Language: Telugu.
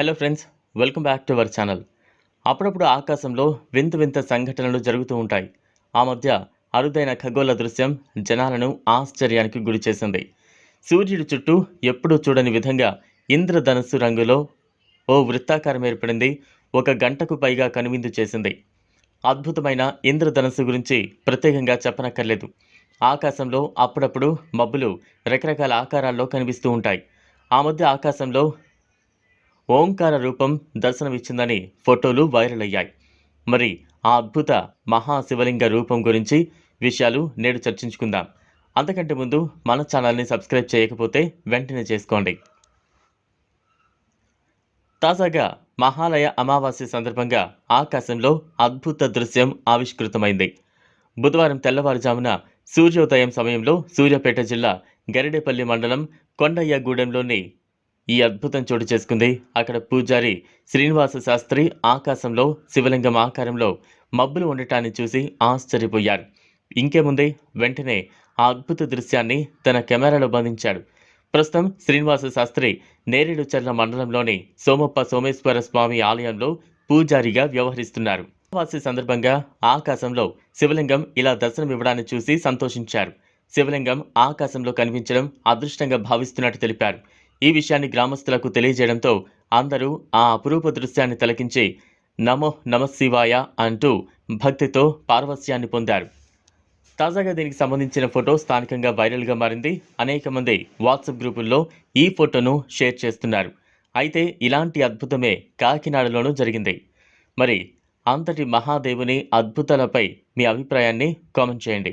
Hello friends welcome back to our channel అప్పుడప్పుడు ఆకాశంలో వింత వింత సంఘటనలు జరుగుతూ ఉంటాయి. ఆ మధ్య అరుదైన ఖగోళ దృశ్యం జనాలను ఆశ్చర్యానికి గురి చేసింది. సూర్యుడి చుట్టూ ఎప్పుడూ చూడని విధంగా ఇంద్రధనస్సు రంగులో ఓ వృత్తాకారం ఏర్పడింది. ఒక గంటకు పైగా కనువిందు చేసింది. అద్భుతమైన ఇంద్రధనస్సు గురించి ప్రత్యేకంగా చెప్పనక్కర్లేదు. ఆకాశంలో అప్పుడప్పుడు మబ్బులు రకరకాల ఆకారాల్లో కనిపిస్తూ ఉంటాయి. ఆ మధ్య ఆకాశంలో ఓంకార రూపం దర్శనమిచ్చిందని ఫోటోలు వైరల్ అయ్యాయి మరి ఆ అద్భుత మహాశివలింగ రూపం గురించి విషయాలు నేడు చర్చించుకుందాం. అంతకంటే ముందు మన ఛానల్ని సబ్స్క్రైబ్ చేయకపోతే వెంటనే చేసుకోండి. తాజాగా మహాలయ అమావాస్య సందర్భంగా ఆకాశంలో అద్భుత దృశ్యం ఆవిష్కృతమైంది. బుధవారం తెల్లవారుజామున సూర్యోదయం సమయంలో సూర్యాపేట జిల్లా గరిడేపల్లి మండలం కొండయ్యగూడెంలోని ఈ అద్భుతం చోటు చేసుకుంది. అక్కడ పూజారి శ్రీనివాస శాస్త్రి ఆకాశంలో శివలింగం ఆకారంలో మబ్బులు ఉండటాన్ని చూసి ఆశ్చర్యపోయారు. ఇంకేముంది? వెంటనే ఆ అద్భుత దృశ్యాన్ని తన కెమెరాలో బంధించాడు. ప్రస్తుతం శ్రీనివాస శాస్త్రి నేరేడుచర్ల మండలంలోని సోమప్ప సోమేశ్వర స్వామి ఆలయంలో పూజారిగా వ్యవహరిస్తున్నారు. వాసి సందర్భంగా ఆకాశంలో శివలింగం ఇలా దర్శనమివ్వడాన్ని చూసి సంతోషించారు. శివలింగం ఆకాశంలో కనిపించడం అదృష్టంగా భావిస్తున్నట్టు తెలిపారు. ఈ విషయాన్ని గ్రామస్తులకు తెలియజేయడంతో అందరూ ఆ అపురూప దృశ్యాన్ని తలకించి నమో నమశివాయ అంటూ భక్తితో పార్వస్యాన్ని పొందారు. తాజాగా దీనికి సంబంధించిన ఫోటో స్థానికంగా వైరల్గా మారింది. అనేక మంది వాట్సాప్ గ్రూపుల్లో ఈ ఫోటోను షేర్ చేస్తున్నారు. అయితే ఇలాంటి అద్భుతమే కాకినాడలోనూ జరిగింది. మరి అంతటి మహాదేవుని అద్భుతాలపై మీ అభిప్రాయాన్ని కామెంట్ చేయండి.